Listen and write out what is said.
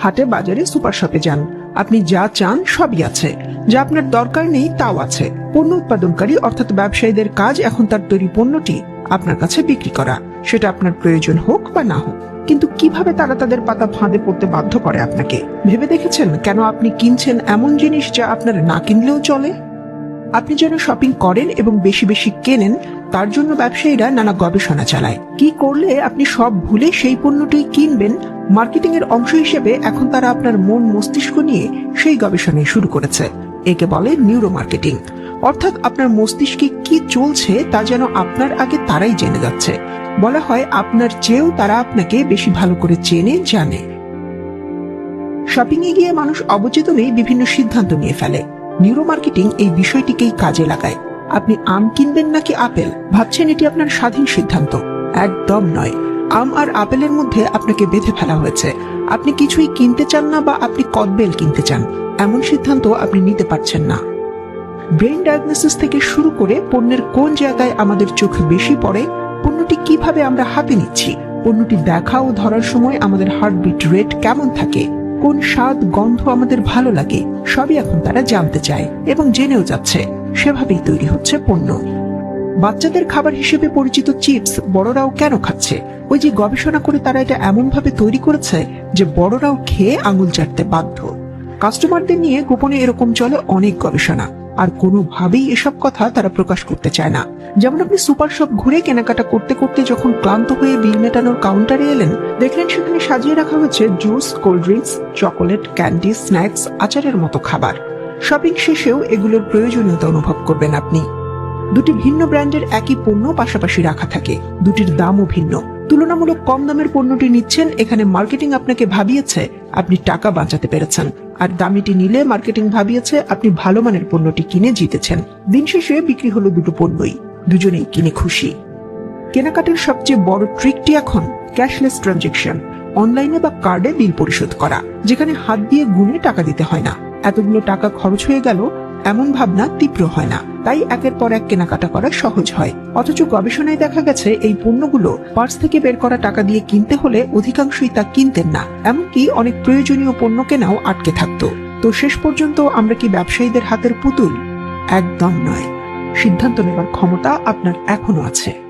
হাটে বাজারে সুপার শপে যান। আপনি যা চান সবই আছে। যা আপনার দরকার নেই তাও আছে। পণ্য উৎপাদনকারী অর্থাৎ ব্যবসায়ীদের কাজ এখন তার তৈরি পণ্যটি আপনার কাছে বিক্রি করা। সেটা আপনার প্রয়োজন হোক বা না হোক। কিন্তু কীভাবে তারা তাদের পাতা ফাঁদে পড়তে বাধ্য করে আপনাকে? ভেবে দেখেছেন কেন আপনি কিনছেন এমন জিনিস যা আপনার না কিনলেও চলে? আপনি যেন শপিং করেন এবং বেশি বেশি কেনেন তার জন্য ব্যবসায়ীরা নানা গবেষণা চালায়। কি করলে আপনি সব ভুলে সেই পণ্যটি কিনবেন? মার্কেটিং এর অংশ হিসেবে এখন তারা আপনার মন মস্তিষ্ক নিয়ে সেই গবেষণায় শুরু করেছে। একে বলে নিউরো মার্কেটিং অর্থাৎ আপনার মস্তিষ্কে কি চলছে তা যেন আপনার আগে তারাই জেনে যাচ্ছে। বলা হয়, আপনার চেয়েও তারা আপনাকে বেশি ভালো করে চেনে, জানে। শপিং এ গিয়ে মানুষ অবচেতনেই বিভিন্ন সিদ্ধান্ত নিয়ে ফেলে। নিউরো মার্কেটিং এই বিষয়টিকেই কাজে লাগায়। আপনি আম কিনবেন নাকি আপেল? ভাবছেন এটি আপনার স্বাধীন সিদ্ধান্ত। একদম নয়। আম আর আপেলের মধ্যে আপনাকে বেঁধে ফেলা হয়েছে। আপনি কিছুই কিনতে চান না বা আপনি কদবেল কিনতে চান। এমন সিদ্ধান্ত আপনি নিতে পারছেন না। ব্রেন ডায়াগনোসিস থেকে শুরু করে পণ্যের কোন জায়গায় আমাদের চোখ বেশি পড়ে, পণ্যটি কীভাবে আমরা হাতে নিচ্ছি, পণ্যটি দেখা ও ধরার সময় আমাদের হার্টবিট রেট কেমন থাকে, কোন স্বাদ, গন্ধ আমাদের ভালো লাগে, সবই এখন তারা জানতে চায় এবং জেনেও যাচ্ছে। সেভাবেই তৈরি হচ্ছে পণ্য। বাচ্চাদের খাবার হিসেবে পরিচিত চিপস বড়রাও কেন খাচ্ছে? ওই যে গবেষণা করে তারা এটা এমন ভাবে তৈরি করেছে যে বড়রাও খেয়ে আঙুল চাটতে বাধ্য। কাস্টমারদের নিয়ে গোপনে এরকম চলে অনেক গবেষণা, আর কোনোভাবেই এসব কথা তারা প্রকাশ করতে চায় না। যেমন আপনি সুপার শপ ঘুরে কেনাকাটা করতে করতে যখন ক্লান্ত হয়ে বিল মেটানোর কাউন্টারে এলেন, দেখলেন সেখানে সাজিয়ে রাখা হয়েছে juice, cold drinks, chocolate, candy, snacks, আচারের মতো খাবার। শপিং শেষেও এগুলোর প্রয়োজনীয়তা অনুভব করবেন আপনি। দুটি ভিন্ন ব্র্যান্ডের একই পণ্য পাশাপাশি রাখা থাকে। দুটির দামও ভিন্ন। তুলনামূলক কম দামের পণ্যটি নিচ্ছেন, এখানে মার্কেটিং আপনাকে ভাবিয়েছে, আপনি টাকা বাঁচাতে পেরেছেন। আর দামিটি নিলে মার্কেটিং ভাবিয়েছে, আপনি ভালো মানের পণ্যটি কিনে জিতেছেন। দিন শেষে বিক্রি হলো দুটো পণ্যই। দুজনেই কিনে খুশি। কেনাকাটার সবচেয়ে বড় ট্রিকটি এখন ক্যাশলেস ট্রানজেকশন। অনলাইনে বা কার্ডে বিল পরিশোধ করা, যেখানে হাত দিয়ে গুনে টাকা দিতে হয় না। এতগুলো টাকা খরচ হয়ে গেল, এমন ভাবনা তীব্র হয় না। তাই একের পর এক কেনাকাটা করা সহজ হয়। অথচ গবেষণায় দেখা গেছে, এই পণ্যগুলো পার্স থেকে বের করা টাকা দিয়ে কিনতে হলে অধিকাংশই তা কিনতেন না। এমনকি অনেক প্রয়োজনীয় পণ্য কেনাও আটকে থাকতো। তো শেষ পর্যন্ত আমরা কি ব্যবসায়ীদের হাতের পুতুল? একদম নয়। সিদ্ধান্ত নেবার ক্ষমতা আপনার এখনও আছে।